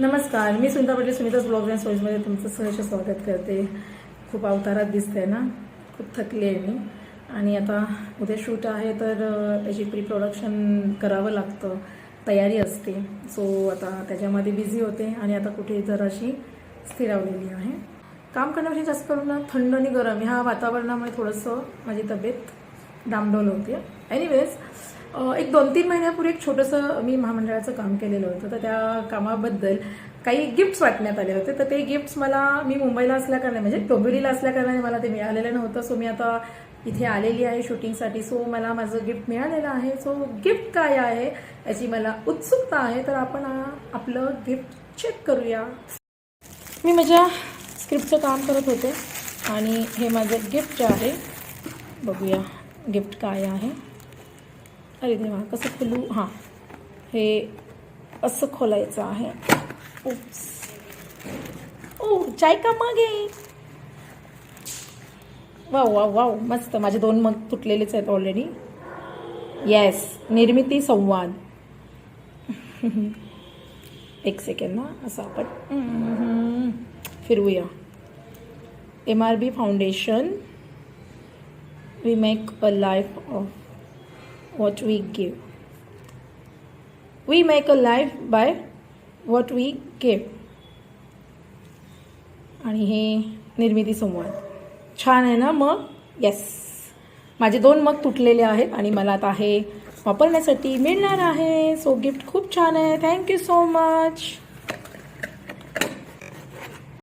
नमस्कार मी सुनीता पाटील सुनीताच ब्लॉग अँड स्टोरीजमध्ये तुमचं सहर्ष स्वागत करते. खूप अवतारात दिसते ना? खूप थकली आहे मी. आणि आता उद्या शूट आहे तर याची त्याची प्री प्रोडक्शन करावं लागतं. तयारी असते. सो आता त्याच्यामध्ये बिझी होते आणि आता कुठे जराशी स्थिरावलेली आहे. काम करण्यापेक्षा जास्त करून ना थंड आणि गरम. ह्या वातावरणामुळे थोडंसं माझी तब्येत डामडोल होते. एनिवेज एक दोन तीन महिन्यापूर्वी एक छोटंसं मी महामंडळाचं काम केलेलं होतं. तर त्या कामाबद्दल काही गिफ्ट्स वाटण्यात आले होते. तर ते गिफ्ट्स मला मी मुंबईला असल्याकारणाने म्हणजे डोंबिवलीला असल्याकारणाने मला ते मिळालेलं नव्हतं. सो मी आता इथे आलेली आहे शूटिंगसाठी. सो मला माझं गिफ्ट मिळालेलं आहे. सो गिफ्ट काय आहे याची मला उत्सुकता आहे. तर आपण आपलं गिफ्ट चेक करूया. मी माझ्या स्क्रिप्टचं काम करत होते. आणि हे माझं गिफ्ट जे आहे बघूया. गिफ्ट काय आहे? अरे देवा कसं खोलू? हां. हे असं खोलायचं आहे. उप्स ओ चाय का मागे? Wow wow wow. मस्त. माझे दोन मग तुटलेलेच आहेत ऑलरेडी येस निर्मिती संवाद. एक सेकंड ना असं आपण. फिरवूया M R B foundation we make a life of what we give. We make a life by what we give. आणि हे निर्मिती संवाद छान आहे ना मग? येस माझे दोन मग तुटलेले आहेत आणि मला आता हे वापरण्यासाठी मिळणार आहे. सो गिफ्ट खूप छान आहे. Thank you so much